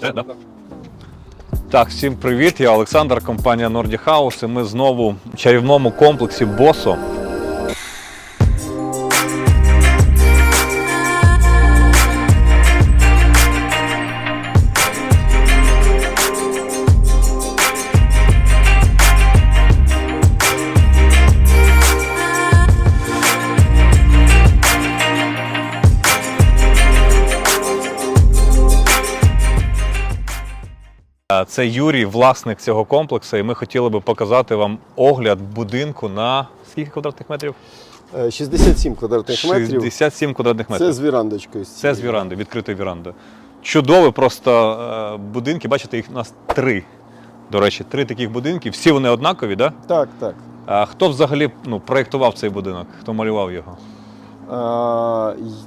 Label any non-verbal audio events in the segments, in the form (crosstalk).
Це, да? Так, всім привіт. Я Олександр, компанія Nordic House. І ми знову в чарівному комплексі Босо. Це Юрій, власник цього комплексу, і ми хотіли би показати вам огляд будинку на скільки квадратних метрів? Е, 67 квадратних метрів. 67 квадратних метрів. Це з вірандочкою. Це з віранди, відкритою вірандою. Чудові просто е, будинки. Бачите, їх у нас три. До речі, три таких будинки. Всі вони однакові, да? Так, так. А хто взагалі ну, проєктував цей будинок? Хто малював його?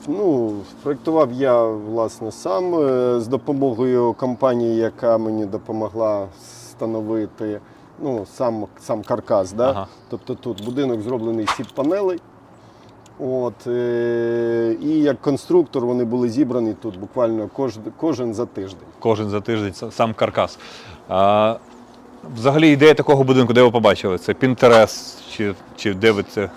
Ну, проєктував я власне сам е, з допомогою компанії, яка мені допомогла встановити ну, сам, сам каркас. Да? Ага. Тобто тут будинок зроблений з сіп-панелей. От, е, і як конструктор вони були зібрані тут буквально кож, кожен за тиждень. Кожен за тиждень сам каркас. А, взагалі ідея такого будинку, де ви побачили? Це Pinterest, чи, чи де ви це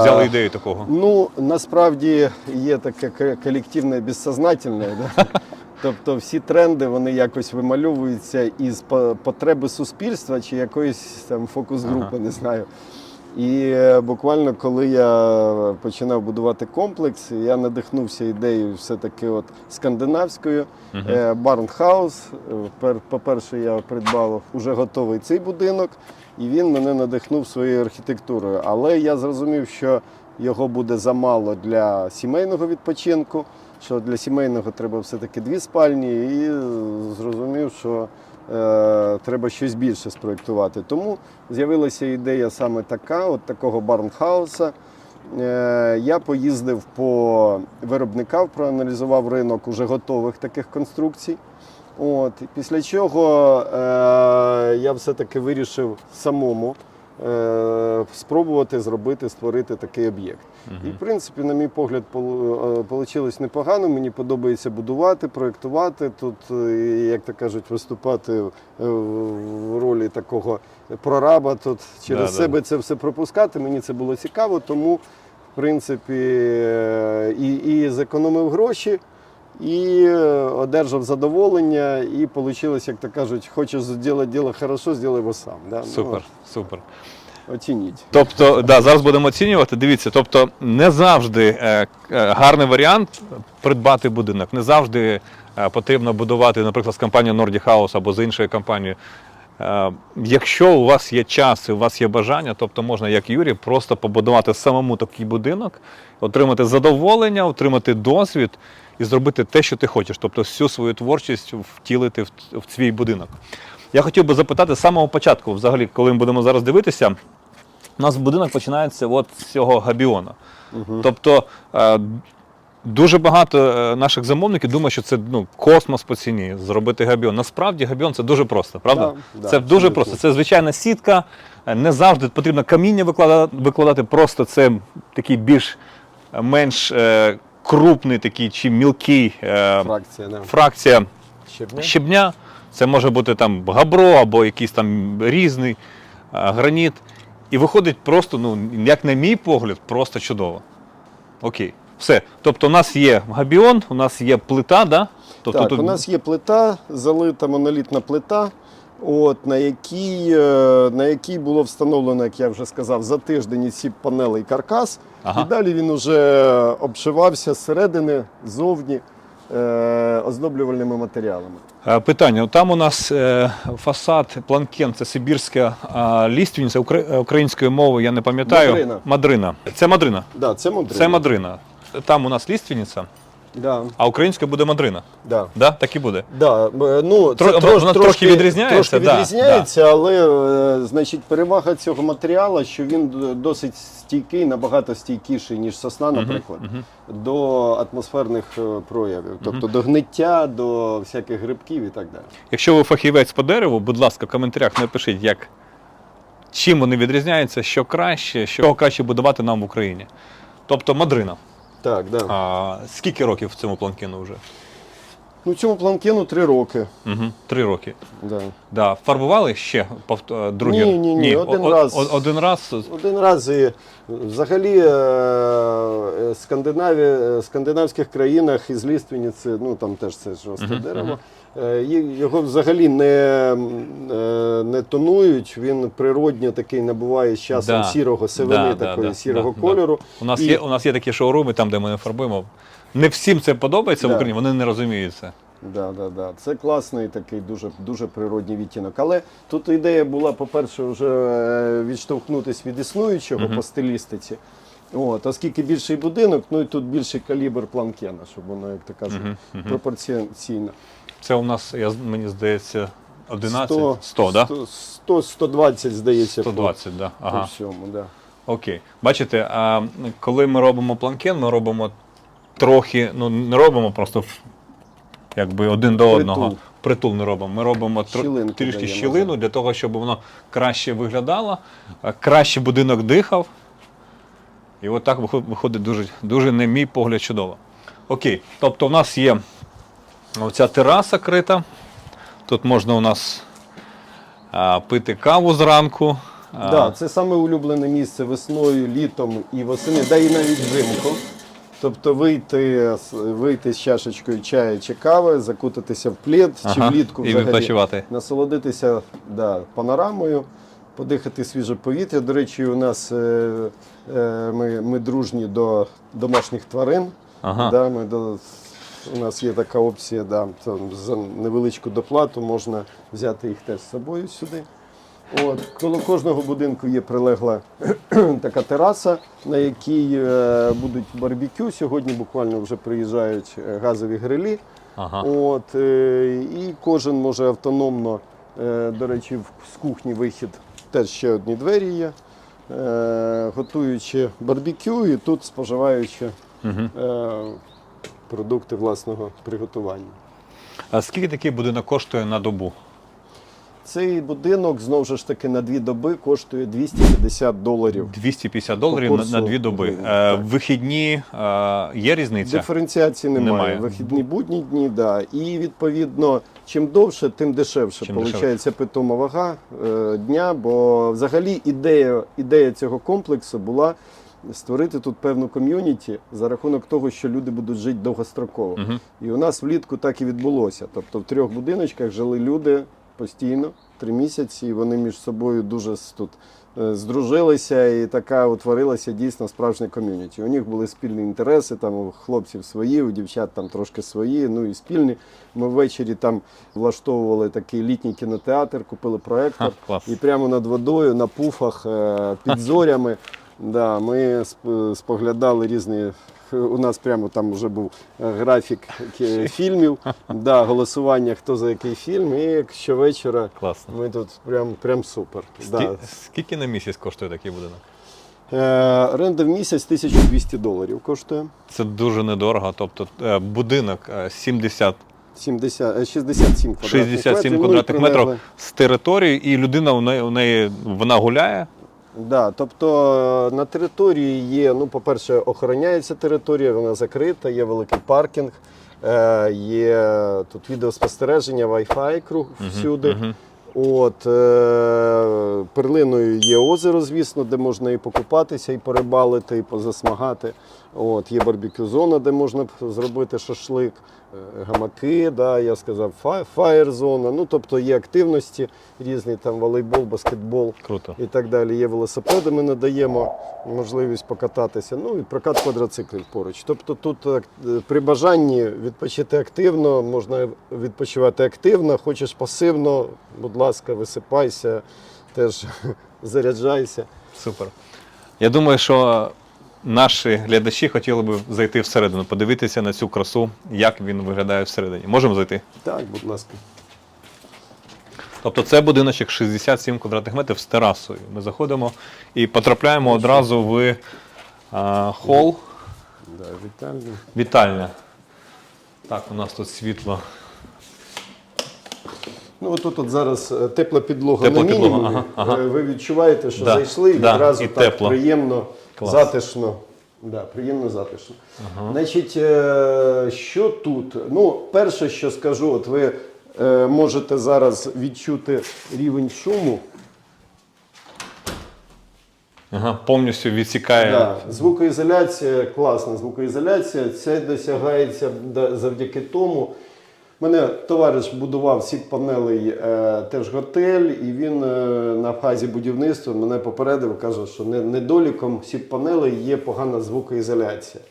взяли ідею такого? Ну, насправді є таке колективне безсознательне. Да? (laughs) Тобто всі тренди вони якось вимальовуються із потреби суспільства чи якоїсь там фокус-групи, Ага. не знаю. І е, буквально коли я починав будувати комплекс, я надихнувся ідеєю все-таки от скандинавською. Е, Барнхаус. Е, пер- По-перше, я придбав уже готовий цей будинок, і він мене надихнув своєю архітектурою. Але я зрозумів, що його буде замало для сімейного відпочинку, що для сімейного треба все-таки дві спальні, і зрозумів, що треба щось більше спроєктувати. Тому з'явилася ідея саме така, от такого барнхауса. Е, Я поїздив по виробникам, проаналізував ринок уже готових таких конструкцій. От, після чого е, я все-таки вирішив самому е, спробувати зробити, створити такий об'єкт. І, в принципі, на мій погляд, вийшло непогано. Мені подобається будувати, проєктувати тут, е, як то кажуть, виступати е, в ролі такого прораба. Тут через Да, да. себе це все пропускати. Мені це було цікаво, тому, в принципі, е, і, і зекономив гроші. І е, одержав задоволення, і вийшло, як то кажуть, хочеш зробити діло хорошо, зроби його сам. Да? Супер, супер. Ну, оцініть. Тобто, да, зараз будемо оцінювати. Дивіться, тобто не завжди е, е, гарний варіант придбати будинок. Не завжди е, потрібно будувати, наприклад, з компанією Nordic House або з іншою компанією. Е, якщо у вас є час і у вас є бажання, тобто можна, як Юрій, просто побудувати самому такий будинок, отримати задоволення, отримати досвід і зробити те, що ти хочеш, тобто всю свою творчість втілити в, в свій будинок. Я хотів би запитати з самого початку, взагалі, коли ми будемо зараз дивитися, у нас будинок починається от з цього габіона. Тобто е, дуже багато е, наших замовників думають, що це ну, космос по ціні зробити габіон. Насправді габіон це дуже просто, правда? Да, да, це дуже просто. Це звичайна сітка. е, Не завжди потрібно каміння викладати, викладати просто це такий більш менш е, крупний такий чи мілкий е, Фракція, да. фракція Щебня? щебня. Це може бути там габро або якийсь там різний а, граніт. І виходить просто, ну, як на мій погляд, просто чудово. Окей. Все. Тобто у нас є габіон, у нас є плита, да? Тобто так, у нас є плита, залита монолітна плита, от, на, якій, е, на якій було встановлено, як я вже сказав, за тиждень із сіп панелей каркас. Ага. І далі він вже обшивався зсередини, ззовні е, оздоблювальними матеріалами. Е, Питання. Там у нас е, фасад планкен, це сибірська ліственниця укра- українською мовою, я не пам'ятаю. Мадрина. Мадрина. Це мадрина. Да, це модрина. Це мадрина. Там у нас ліственниця, Да, а українською буде мадрина. да. Да? Так і буде. Да, ну, це Тро- трош- вона трохи відрізняється, Трошки да, відрізняється, але е, значить, перевага цього матеріалу, що він досить стійкий, набагато стійкіший, ніж сосна, наприклад, до атмосферних е, проявів, тобто до гниття, до всяких грибків і так далі. Якщо ви фахівець по дереву, будь ласка, в коментарях напишіть, як, чим вони відрізняються, що краще, що краще будувати нам в Україні. Тобто мадрина. Так, да. А, скільки років в цьому планкіну вже? Ну, цьому планкену три роки. Угу. Три роки. Да. Да. Фарбували ще повт- е, другі? Ні, ні, ні, один о- раз. о- один раз. Один раз і взагалі е, е, Скандинаві, е, скандинавських країнах із ліственниці, ну там теж це жорстке дерево. Е, Його взагалі не, е, не тонують, він природньо такий набуває з часом Да. сірого сивини, Да, да, такої да, сірого да, кольору. У нас, І- є, у нас є такі шоуруми, там, де ми не фарбуємо. Не всім це подобається в Україні, вони не розуміють це. Да, да, да. Це класний такий дуже, дуже природній відтінок. Але тут ідея була, по-перше, вже е, відштовхнутися від існуючого Мгм. по стилістиці. От, оскільки більший будинок, ну і тут більший калібр планкена, щоб воно, як то кажуть, мгм. пропорційно. Це у нас, я, мені здається, 11? 100, 100, да? 100, 100 120, здається, 120, да. Ага. по всьому. Да. Окей. Бачите, а коли ми робимо планкен, ми робимо трохи, ну не робимо просто якби один до Притул. одного. Притул не робимо. Ми робимо Щілинку трішки даємо, щілину для того, щоб воно краще виглядало, краще будинок дихав. І от так виходить дуже, дуже, на мій погляд, чудово. Окей. Тобто в нас є оця тераса крита. Тут можна у нас а, пити каву зранку. А, Да, це саме улюблене місце весною, літом і восени, да і навіть взимку. Тобто вийти, вийти з чашечкою чаю чи кави, закутатися в плед чи влітку і взагалі, насолодитися да, панорамою, подихати свіже повітря. До речі, у нас е, е, ми, ми дружні до домашніх тварин. Ага. Да, ми до, у нас є така опція, да, там, за невеличку доплату можна взяти їх теж з собою сюди. От, коло кожного будинку є прилегла (clears throat) така тераса, на якій е, будуть барбекю. Сьогодні буквально вже приїжджають е, газові грилі. Ага. От, е, і кожен може автономно, е, до речі, в- з кухні вихід теж ще одні двері є. Е, готуючи барбекю і тут споживаючи Угу. е, продукти власного приготування. А скільки такий будинок коштує на добу? Цей будинок знову ж таки на дві доби коштує 250 доларів. 250 доларів на, на дві доби. Е, вихідні е, є різниця? Диференціації немає. Немає. Вихідні будні дні, да. І відповідно, чим довше, тим дешевше. Чим Получається питома вага е, дня. Бо взагалі ідея, ідея цього комплексу була створити тут певну ком'юніті за рахунок того, що люди будуть жити довгостроково. Мгм. І у нас влітку так і відбулося. Тобто в трьох будиночках жили люди постійно, три місяці, і вони між собою дуже тут е, здружилися, і така утворилася дійсно справжня ком'юніті. У них були спільні інтереси, там у хлопців свої, у дівчат там трошки свої, ну і спільні. Ми ввечері там влаштовували такий літній кінотеатр, купили проектор. Ха, клас. І прямо над водою, на пуфах, е, під зорями. Да, ми сп- споглядали різні. У нас прямо там вже був е, графік фільмів, (laughs) да, голосування, хто за який фільм. І щовечора Класно. ми тут прям, прям супер. Скі- Да. Скільки на місяць коштує такий будинок? Е, Оренда в місяць 1200 доларів коштує. Це дуже недорого. Тобто е, будинок е, 70 70, е, 67 квадратних 67 метрів. Ну, квадратних метрів з території, і людина у неї, у неї вона гуляє. Да, тобто е, на території є, ну, по-перше, охороняється територія, вона закрита, є великий паркінг, е, є тут відеоспостереження, Wi-Fi круг всюди. мгм. От, е, перлиною є озеро, звісно, де можна і покупатися, і порибалити, і позасмагати. От, є барбекю-зона, де можна зробити шашлик, е, гамаки, да, я сказав, фа- фаєр-зона. Ну, тобто є активності різні, там волейбол, баскетбол Круто. і так далі. Є велосипеди, ми надаємо можливість покататися. Ну і прокат квадроциклів поруч. Тобто тут е, при бажанні відпочити активно, можна відпочивати активно, хочеш пасивно, будь ласка, висипайся, теж (laughs) заряджайся. Супер. Я думаю, що наші глядачі хотіли б зайти всередину, подивитися на цю красу, як він виглядає всередині. Можемо зайти? Так, будь ласка. Тобто це будиночок 67 квадратних метрів з терасою. Ми заходимо і потрапляємо одразу в а, хол, Да, вітальня. вітальня. Так, у нас тут світло. Ну, отут от зараз е, тепла підлога Тепла на підлога, мінімумі. ага, ага. Е, Ви відчуваєте, що Да, зайшли і да, відразу і так тепло. приємно, Клас. затишно. Да, приємно затишно. Значить, е, що тут? Ну, перше, що скажу, от ви е, можете зараз відчути рівень шуму. Ага, повністю відсікає. Да, звукоізоляція, класна звукоізоляція. Це досягається завдяки тому. Мене товариш будував сіт панелей е, теж готель, і він е, на фазі будівництва мене попередив, каже, що недоліком сіт панелей є погана звукоізоляція.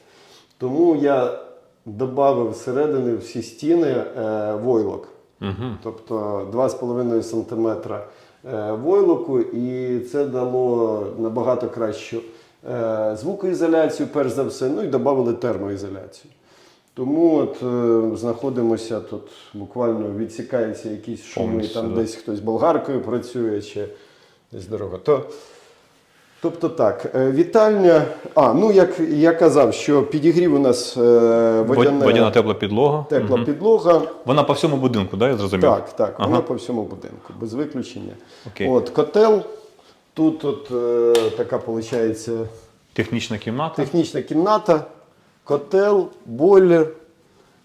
Тому я додав всередини всі стіни е, войлок. Угу. Тобто 2,5 см е, войлоку, і це дало набагато кращу е, звукоізоляцію, перш за все, ну і додали термоізоляцію. Тому от е, знаходимося тут, буквально відсікаються якісь шуми, Повністю, там да. десь хтось болгаркою працює чи десь дорога. То, тобто так, е, вітальня. А, ну як я казав, що підігрів у нас е, водяне, Водяна тепла підлога. тепла Мгм. підлога. Вона по всьому будинку, да, я зрозумів? Так, так, Ага. вона по всьому будинку, без виключення. Окей. От котел. Тут от, е, така виходить Технічна кімната. технічна кімната, котел, бойлер.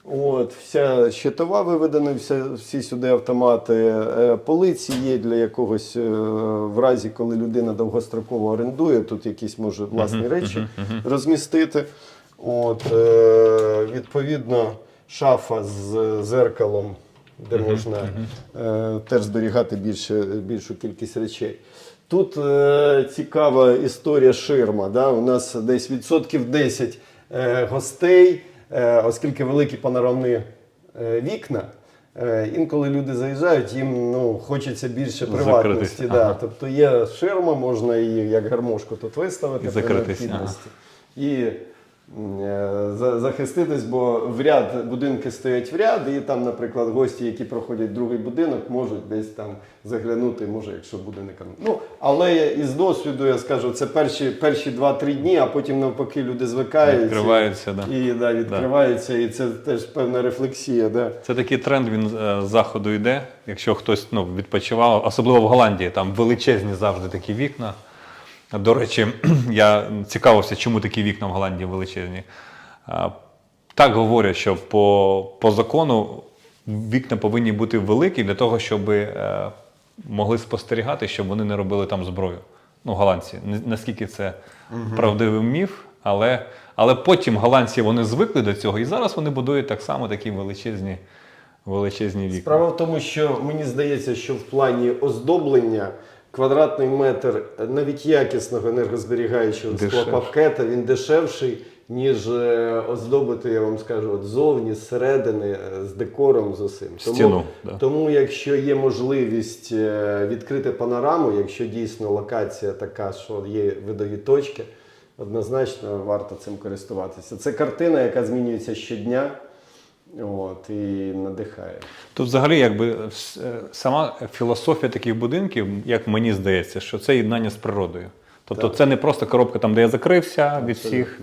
От, вся щитова виведена, вся, всі сюди автомати. Е, полиці є для якогось, е, в разі, коли людина довгостроково орендує, тут якісь може власні речі розмістити. От, е, відповідно, шафа з зеркалом, де можна теж зберігати більше, більшу кількість речей. Тут цікава історія ширма. Да? У нас десь відсотків 10 е, гостей, е, оскільки великі панорамні е, вікна. Е, інколи люди заїжджають, їм ну, хочеться більше приватності. Да. ага. Тобто є ширма, можна її як гармошку тут виставити І при необхідності. І е, за- захиститись, бо в ряд будинки стоять в ряд, і там, наприклад, гості, які проходять другий будинок, можуть десь там заглянути, може, якщо буде не кон- Ну, але я- із досвіду я скажу, це перші, перші 2-3 дні, а потім навпаки люди звикають. Відкривається, да. І да, відкривається, і це теж певна рефлексія. Да. Це такий тренд, він е, з заходу йде. Якщо хтось ну, відпочивав, особливо в Голландії, там величезні завжди такі вікна. До речі, (clears throat) я цікавився, чому такі вікна в Голландії величезні. Так говорять, що по, по закону вікна повинні бути великі для того, щоб е, могли спостерігати, щоб вони не робили там зброю. Ну, голландці. Наскільки це правдивий міф, але, але потім голландці вони звикли до цього, і зараз вони будують так само такі величезні, величезні вікна. Справа в тому, що мені здається, що в плані оздоблення квадратний метр навіть якісного енергозберігаючого склопакета він дешевший, ніж е, оздобити, я вам скажу, от зовні, зсередини, е, з декором, з усім. Стіну, да. тому якщо є можливість е, відкрити панораму, якщо дійсно локація така, що є видові точки, однозначно варто цим користуватися. Це картина, яка змінюється щодня. От, і надихає. Тут взагалі якби е, сама філософія таких будинків, як мені здається, що це єднання з природою. Тобто це не просто коробка там, де я закрився від всіх.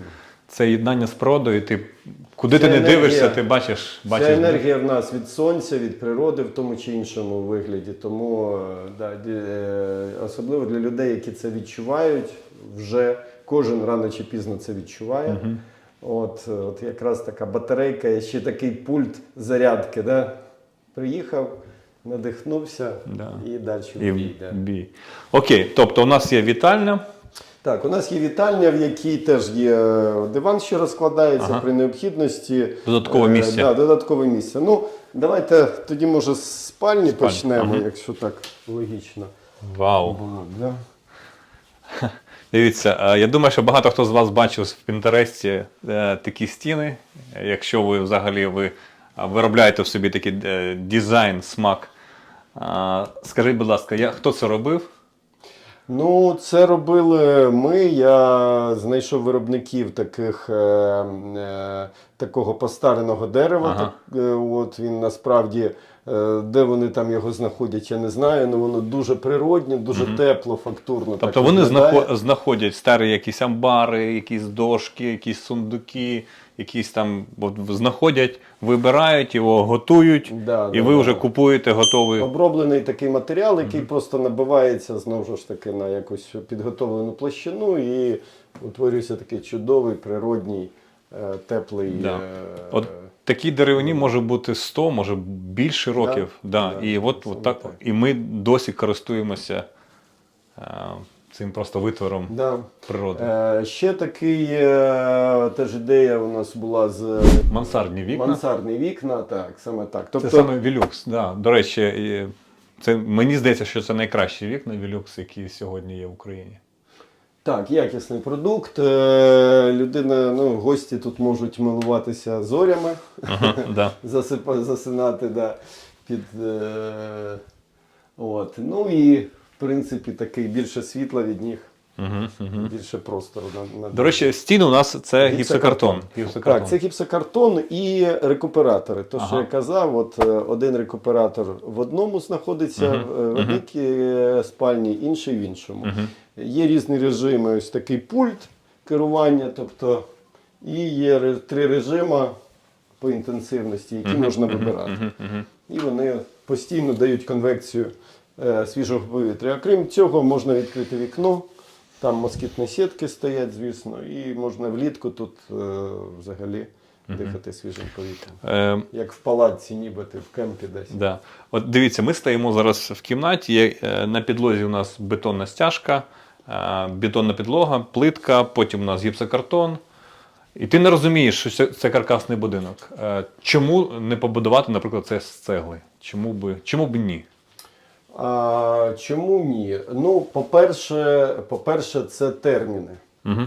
Це єднання з природою. Ти куди Це ти не енергія. дивишся, ти бачиш, бачиш. Енергія в нас від сонця, від природи в тому чи іншому вигляді. Тому е, да, е, особливо для людей, які це відчувають, вже кожен рано чи пізно це відчуває. От, е, от якраз така батарейка, і ще такий пульт зарядки. Да? Приїхав, надихнувся Да. і далі в І бій. Да. бій. Окей, тобто у нас є вітальня. Так, у нас є вітальня, в якій теж є е, диван, що розкладається Ага. при необхідності. Додаткове Е, місце. Да, додаткове місце. Ну, давайте тоді, може, з спальні почнемо, Ага. якщо так логічно Вау. було. Да? (laughs) Дивіться, е, я думаю, що багато хто з вас бачив в Пінтересті е, такі стіни. Якщо ви взагалі ви е, виробляєте в собі такий дизайн, смак. Скажіть, будь ласка, я, хто це робив? Ну, це робили ми. Я знайшов виробників таких, е, е, такого постареного дерева. Ага. Так, е, от він насправді Де вони там його знаходять, я не знаю. але воно дуже природне, дуже тепло, фактурно. Тобто так вони виглядає. знаходять старі якісь амбари, якісь дошки, якісь сундуки, якісь там от, знаходять, вибирають його, готують, Да, і да, ви да. вже купуєте готовий. Оброблений такий матеріал, який просто набивається знову ж таки на якусь підготовлену площину і утворюється такий чудовий, природній, е, теплий. Да. е, От такій деревині може бути 100, може більше років. Да. Да, І от, от так, так. і ми досі користуємося е, цим просто витвором Да. природи. Е, ще такий е, теж ідея у нас була з Мансардні вікна. мансардні вікна, так, саме так. Це Тобто, саме Вілюкс. Да. До речі, це, мені здається, що це найкращі вікна Вілюкс, які сьогодні є в Україні. Так, якісний продукт. Е, Людина, ну, гості тут можуть милуватися зорями, Ага, (laughs) да. засипа, засинати да, під. Е, от. Ну і в принципі такий більше світла від них, Угу, угу. більше простору. На, на До речі, стін у нас це гіпсокартон. Так, це гіпсокартон і рекуператори. То, що я казав, от е, один рекуператор в одному знаходиться е, в одній е, спальні, інший в іншому. Мгм. Є різні режими, ось такий пульт керування, тобто, і є три режими по інтенсивності, які можна вибирати. І вони постійно дають конвекцію свіжого повітря. А крім цього, можна відкрити вікно. Там москітні сітки стоять, звісно, і можна влітку тут е, взагалі дихати свіжим повітрям. Е, Як в палаці, ніби ти в кемпі десь. Да. От дивіться, ми стоїмо зараз в кімнаті. Є, е, на підлозі у нас бетонна стяжка, е, бетонна підлога, плитка, потім у нас гіпсокартон. І ти не розумієш, що це, це каркасний будинок. Е, Чому не побудувати, наприклад, це з цегли? Чому би, чому б ні? А, чому ні? Ну, по-перше, по-перше, це терміни. Угу.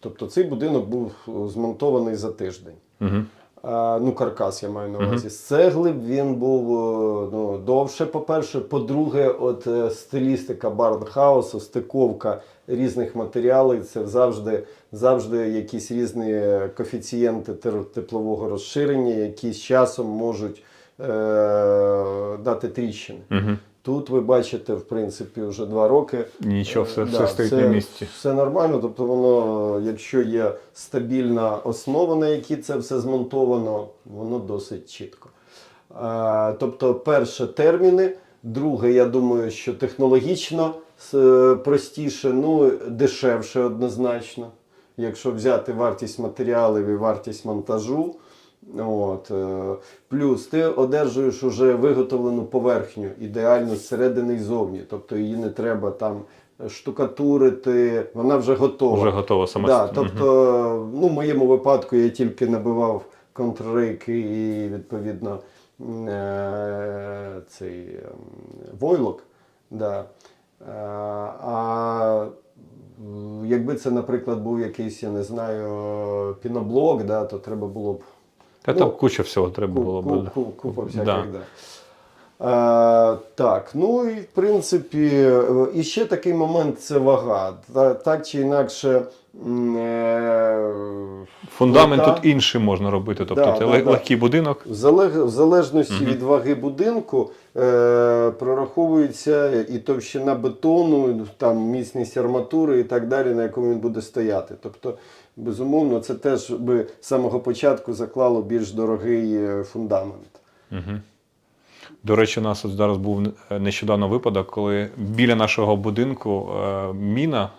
Тобто цей будинок був змонтований за тиждень. Угу. А, ну, каркас я маю на увазі. З цегли він був е, ну, довше, по-перше. По-друге, от е, стилістика барнхаусу, стиковка різних матеріалів, це завжди, завжди якісь різні коефіцієнти теплового розширення, які з часом можуть е- дати тріщини. Угу. Тут ви бачите, в принципі, вже два роки. Нічого, все, Е, все стоїть на місці. Все нормально, тобто воно, якщо є стабільна основа, на якій це все змонтовано, воно досить чітко. Е, Тобто, перше терміни, друге, я думаю, що технологічно простіше, ну дешевше однозначно. Якщо взяти вартість матеріалів і вартість монтажу. От, е, плюс ти одержуєш уже виготовлену поверхню, ідеально зсередини і зовні. Тобто її не треба там штукатурити, вона вже готова. Вже готово саме. Да, тобто, ну, в моєму випадку я тільки набивав контррейки і відповідно е, цей ем, войлок. Да. Е, А якби це, наприклад, був якийсь, я не знаю, піноблок, да, то треба було б Та ну, там куча всього треба Ку- було ку- ку- Купа всяких, Да. да. А, так, ну і в принципі, е, і ще такий момент це вага. Так чи інакше. Е, Фундамент плита- тут інший можна робити. Тобто Да, це да, лег- да. будинок. В залег- в залежності від ваги будинку е, прораховується і товщина бетону, там міцність арматури і так далі, на якому він буде стояти. Тобто, безумовно, це теж би з самого початку заклало більш дорогий е, фундамент. Угу. До речі, у нас от зараз був е, нещодавно випадок, коли біля нашого будинку е, міна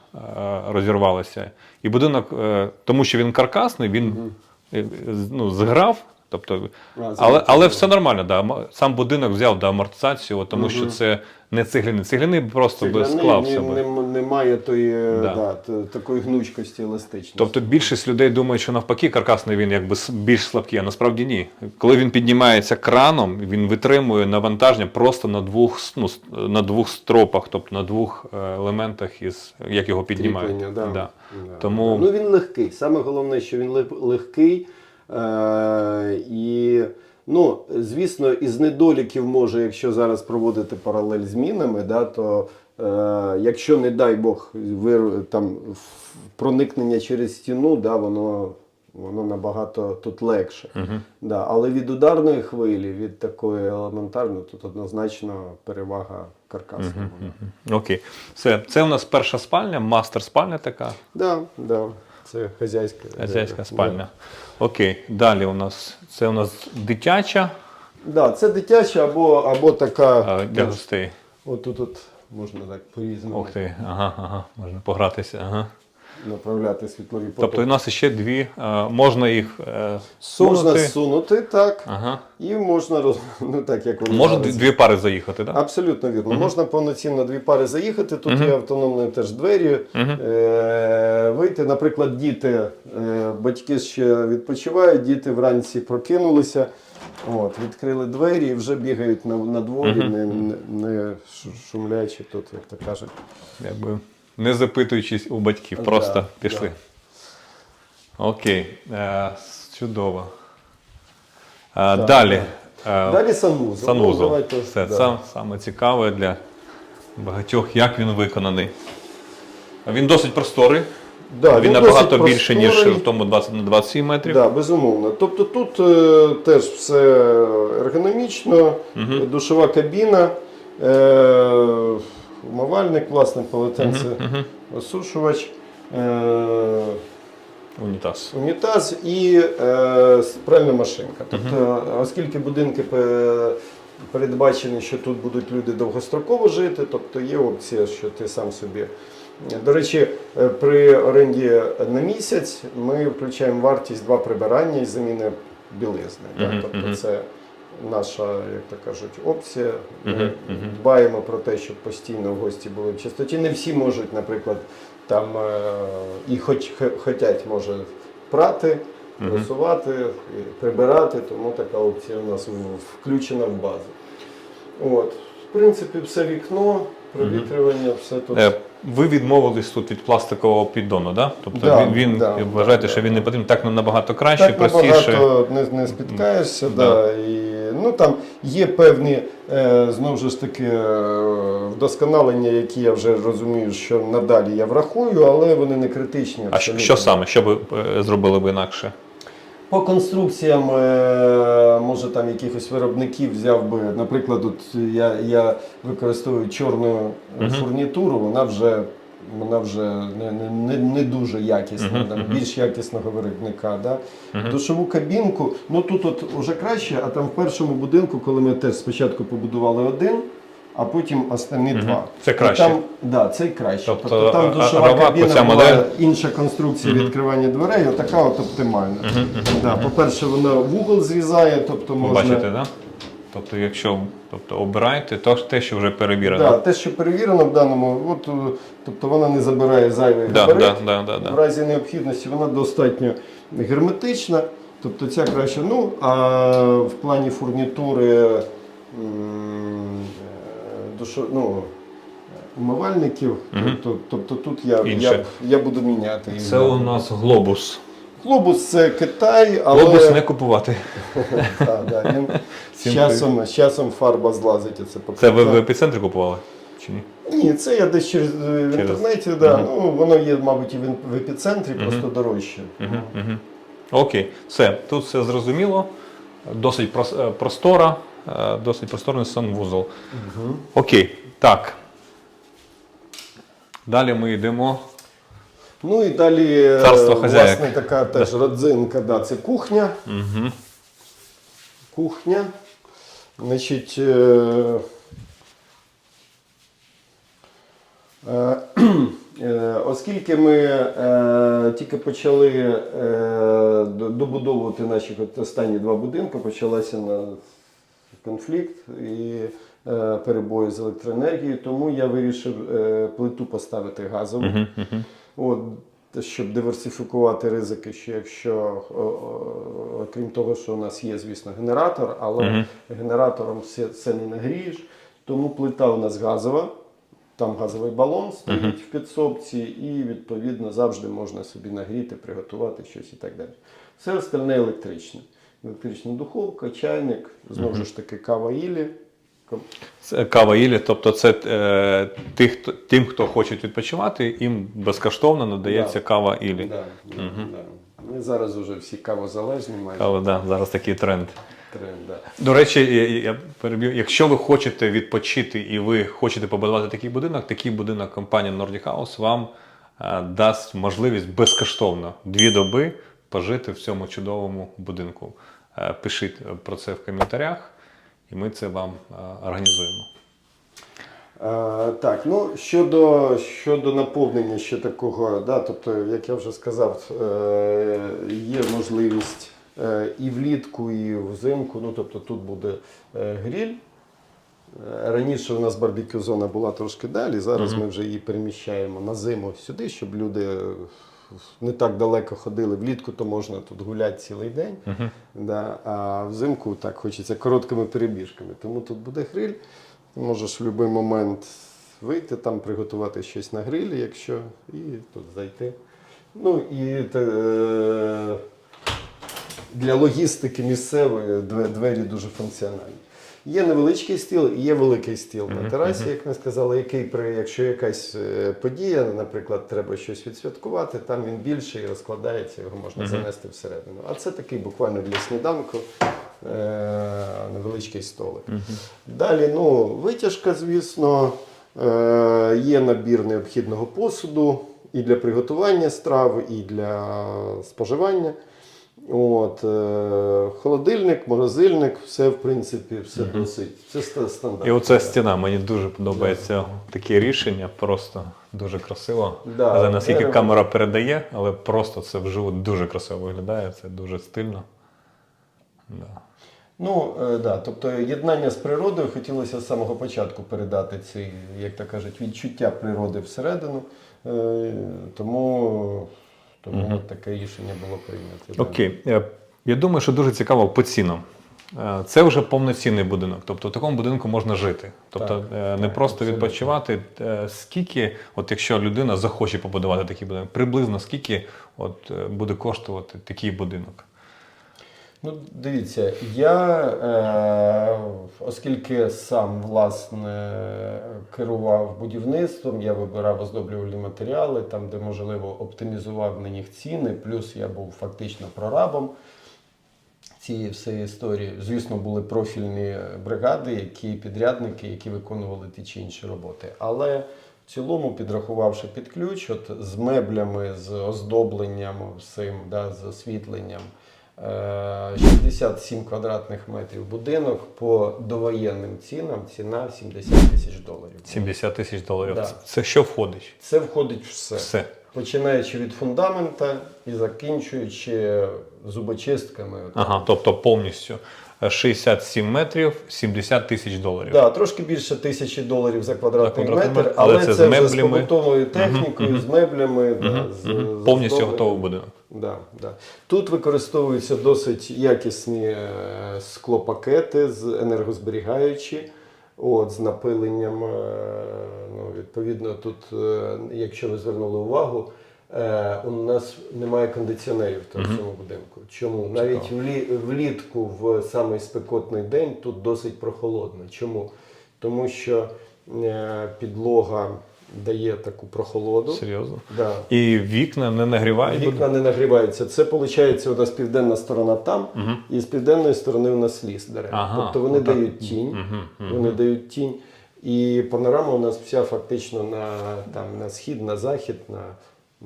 розірвалася. І будинок, е, тому що він каркасний, він е, ну, зграв. Тобто, але, але все нормально, да. сам будинок взяв да, амортизацію, тому що це не цегляний. Цегляний просто би склався. не- не- Немає тої, е, Да. да, такої гнучкості еластичності. Тобто більшість людей думають, що навпаки каркасний він якби більш слабкий, а насправді ні. Коли він піднімається краном, він витримує навантаження просто на двох, ну, на двох стропах, тобто на двох е, елементах, із, як його піднімають. Да. Да. Да. Тому Ну він легкий. Саме головне, що він лег- легкий. Е- і, ну, звісно, із недоліків може, якщо зараз проводити паралель з мінами, да, то е- якщо, не дай Бог, вир, там, проникнення через стіну, да, воно Воно набагато тут легше. Да, але від ударної хвилі, від такої елементарної, тут однозначно перевага каркасного. Окей. Все, це у нас перша спальня, мастер спальня така, Да, да, це хазяйська. хазяйська спальня. Окей. Далі у нас це у нас дитяча Да, це дитяча або, або така. а, для гостей. Отут тут можна так по-різному Ох ти, ага, ага, можна погратися. Ага. Направляти світлові Тобто у нас ще дві, е, можна їх е, сунути. Можна сунути так, Ага. і можна роз... (laughs) ну так як вони Може зараз. дві, пари заїхати, так? Абсолютно вірно. Можна повноцінно дві пари заїхати. Тут є автономні теж двері. Е- вийти, наприклад, діти, е- батьки ще відпочивають, діти вранці прокинулися. От, відкрили двері і вже бігають на, на дворі, не, не, не шумлячи тут, як то кажуть. Якби не запитуючись у батьків, просто пішли. Окей, е, чудово. Е, далі. Е, Далі санвузол. Ну, давайте, Все, да. це саме цікаве для багатьох, як він виконаний. Він досить просторий. Да, він досить набагато більше, ніж просторий. в тому 20 на 27 метрів. Да, безумовно. Тобто тут е, теж все ергономічно, душова кабіна, е, умивальник, власне, полотенце, осушувач, е, Унітаз. унітаз і е, пральна машинка. Тобто, оскільки будинки пе- передбачені, що тут будуть люди довгостроково жити, тобто є опція, що ти сам собі. До речі, е, при оренді на місяць ми включаємо вартість два прибирання і заміни білизни. так? Мгм, Тобто мгм. це наша, як то кажуть, опція. Ми Мгм, мгм. дбаємо про те, щоб постійно в гості були в чистоті. Не всі можуть, наприклад, там е, і хоч х- хотять, може прати, просувати, і прибирати, тому така опція у нас в- включена в базу. От. В принципі, все вікно, провітрювання, все тут. Е, Ви відмовились тут від пластикового піддону, да? Тобто Да, він, він да, вважаєте, да, що він не потрібен так набагато краще, Так простіше. набагато не, не спіткаєшся, Да. да. і, ну, там є певні е, знову ж таки е, вдосконалення, які я вже розумію, що надалі я врахую, але вони не критичні. А що, що саме? Що ви е, зробили б інакше? По конструкціям, може там якихось виробників взяв би, наприклад, от я, я використовую чорну е, фурнітуру, вона вже, вона вже не, не, не, не дуже якісна, там, більш якісного виробника. Да? Душову кабінку, ну тут от уже краще, а там в першому будинку, коли ми теж спочатку побудували один. А потім останні два. Це І краще. Там, да, це краще. Тобто, Тобто, там а- душова Аромат, кабіна була модель? інша конструкція відкривання дверей, отака от оптимальна. Да, по-перше, вона вугол зрізає, тобто можна. Бачите, да? Тобто, якщо тобто, обираєте, то те, що вже перевірено. Да, те, що перевірено в даному, от, е, тобто вона не забирає зайвий Да, габарит. да, да, да, да. В разі необхідності вона достатньо герметична, тобто ця краще. Ну, а в плані фурнітури м, душо, ну, умивальників, тобто, тобто тут я, Інше. я, я буду міняти. Це у нас глобус. Глобус це Китай, але Глобус не купувати. (laughs) Так, да, він з часом, з часом фарба злазить. Оце по Це ви в епіцентрі купували? Чи ні? Ні, це я десь через е, в Через- інтернеті, да. ну, воно є, мабуть, і в, ін- в епіцентрі, просто дорожче. Окей, все, тут все зрозуміло. Досить прос- е, простора, е, досить просторний санвузол. Окей, так. Далі ми йдемо. Ну і далі е, Царство власне така теж родзинка, да, це кухня. Угу. Кухня. Значить, е, е, (clears throat) е, оскільки ми е, тільки почали е, добудовувати наші останні два будинки, почалася на конфлікт і е, перебої з електроенергією, тому я вирішив е, плиту поставити газову. От, щоб диверсифікувати ризики, що якщо, о, того, що у нас є, звісно, генератор, але генератором все, все не нагрієш. Тому плита у нас газова, там газовий балон стоїть в підсобці, і відповідно завжди можна собі нагріти, приготувати щось і так далі. Все остальне електричне. Електрична духовка, чайник, знову ж таки, кава Ілі. Це кава Ілі, тобто це е, тих, хто- тим, хто хоче відпочивати, їм безкоштовно надається Да. кава Ілі. Да, да, да. Ми зараз вже всі кавозалежні майже Але да, зараз такий тренд. тренд. Да. До речі, я, я переб'ю. Якщо ви хочете відпочити і ви хочете побудувати такий будинок, такий будинок компанія Nordic House вам е, дасть можливість безкоштовно дві доби пожити в цьому чудовому будинку. Е, пишіть про це в коментарях, і ми це вам е, організуємо. Е, так, ну щодо, щодо наповнення ще такого, да, тобто, як я вже сказав, е, є можливість і влітку, і взимку. Ну, тобто тут буде гріль. Раніше у нас барбекю зона була трошки далі. Зараз ми вже її переміщаємо на зиму сюди, щоб люди не так далеко ходили. Влітку то можна тут гуляти цілий день. Да, а взимку так хочеться короткими перебіжками. Тому тут буде гриль. Можеш в будь-який момент вийти там, приготувати щось на грилі, якщо, і тут зайти. Ну і е, для логістики місцевої двері дуже функціональні. Є невеличкий стіл і є великий стіл на терасі, як ми сказали, який при якщо якась е, подія, наприклад, треба щось відсвяткувати, там він більший розкладається, його можна занести всередину. А це такий буквально для сніданку е, невеличкий столик. Далі, ну, витяжка, звісно, е, є набір необхідного посуду і для приготування страв, і для споживання. От, е, холодильник, морозильник, все в принципі, все досить. Ста- стандарт. І оця стіна, мені дуже подобається таке рішення, просто дуже красиво. Да, Але наскільки дерево. камера передає, але просто це вживу дуже красиво виглядає, це дуже стильно. Да. Ну, е, да, тобто єднання з природою хотілося з самого початку передати ці, як то кажуть, відчуття природи всередину. Е, тому угу. таке рішення було прийнято. Окей. Е, Я думаю, що дуже цікаво по цінам. Е, Це вже повноцінний будинок. Тобто в такому будинку можна жити. Тобто Так, е, не так, просто абсолютно. відпочивати. Скільки, от якщо людина захоче побудувати такий будинок, приблизно скільки от, буде коштувати такий будинок? Ну, дивіться, я, е, оскільки сам власне керував будівництвом, я вибирав оздоблювальні матеріали, там, де можливо оптимізував на них ціни, плюс я був фактично прорабом цієї всієї історії. Звісно, були профільні бригади, які підрядники, які виконували ті чи інші роботи. Але в цілому, підрахувавши під ключ, от з меблями, з оздобленням, всім, да, з освітленням. Е, 67 квадратних метрів будинок по довоєнним цінам ціна 70 тисяч доларів. 70 тисяч доларів. Да. Це- що входить? Це входить все. Все. Починаючи від фундамента і закінчуючи зубочистками. Ага, тобто повністю е, 67 метрів, 70 тисяч доларів. Да, трошки більше тисячі доларів за квадратний, За квадратний метр, метр, але це це, з вже з меблями. побутовою технікою, з меблями, да, з, Мгм. з Повністю готовий будинок. Да, да. Тут використовуються досить якісні е, склопакети з енергозберігаючі, от, з напиленням. е, Ну, відповідно, тут, е, якщо ви звернули увагу, у нас немає кондиціонерів в цьому будинку. Чому? Навіть влі, влітку, в самий спекотний день, тут досить прохолодно. Чому? Тому що підлога дає таку прохолоду. Серйозно. Да. І вікна не нагрівають Вікна не нагріваються. Це виходить, у нас південна сторона там, і з південної сторони у нас ліс дерев. Ага, тобто вони отак. дають тінь. Мгм. Вони дають тінь. І панорама у нас вся фактично на, там, на схід, на захід, на,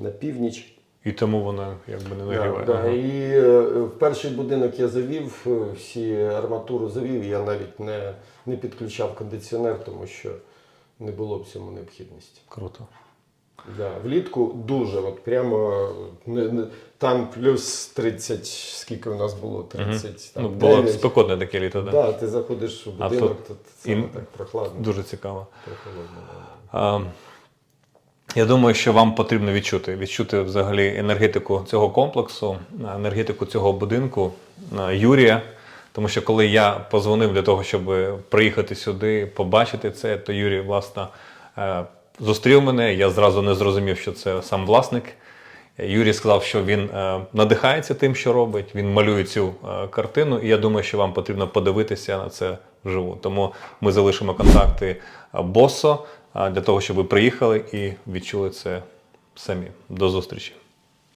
на північ. І тому вона якби не Да, нагріває. да. Ага. І е, в перший будинок я завів, е, всі арматуру завів, я навіть не, не підключав кондиціонер, тому що не було в цьому необхідності. Круто. Да, влітку дуже, от прямо не, не, там плюс 30, скільки у нас було? 30, Ну, там, було 9. спекотне таке літо, так? Да, ти заходиш в будинок, тут тут саме і- так прохладно. Дуже цікаво. прохолодно. да. А, Я думаю, що вам потрібно відчути, відчути взагалі енергетику цього комплексу, енергетику цього будинку Юрія. Тому що коли я позвонив для того, щоб приїхати сюди, побачити це, то Юрій, власне, е, зустрів мене. Я зразу не зрозумів, що це сам власник. Юрій сказав, що він е, надихається тим, що робить. Він малює цю е, картину, і я думаю, що вам потрібно подивитися на це вживу. Тому ми залишимо контакти босо для того, щоб ви приїхали і відчули це самі. До зустрічі.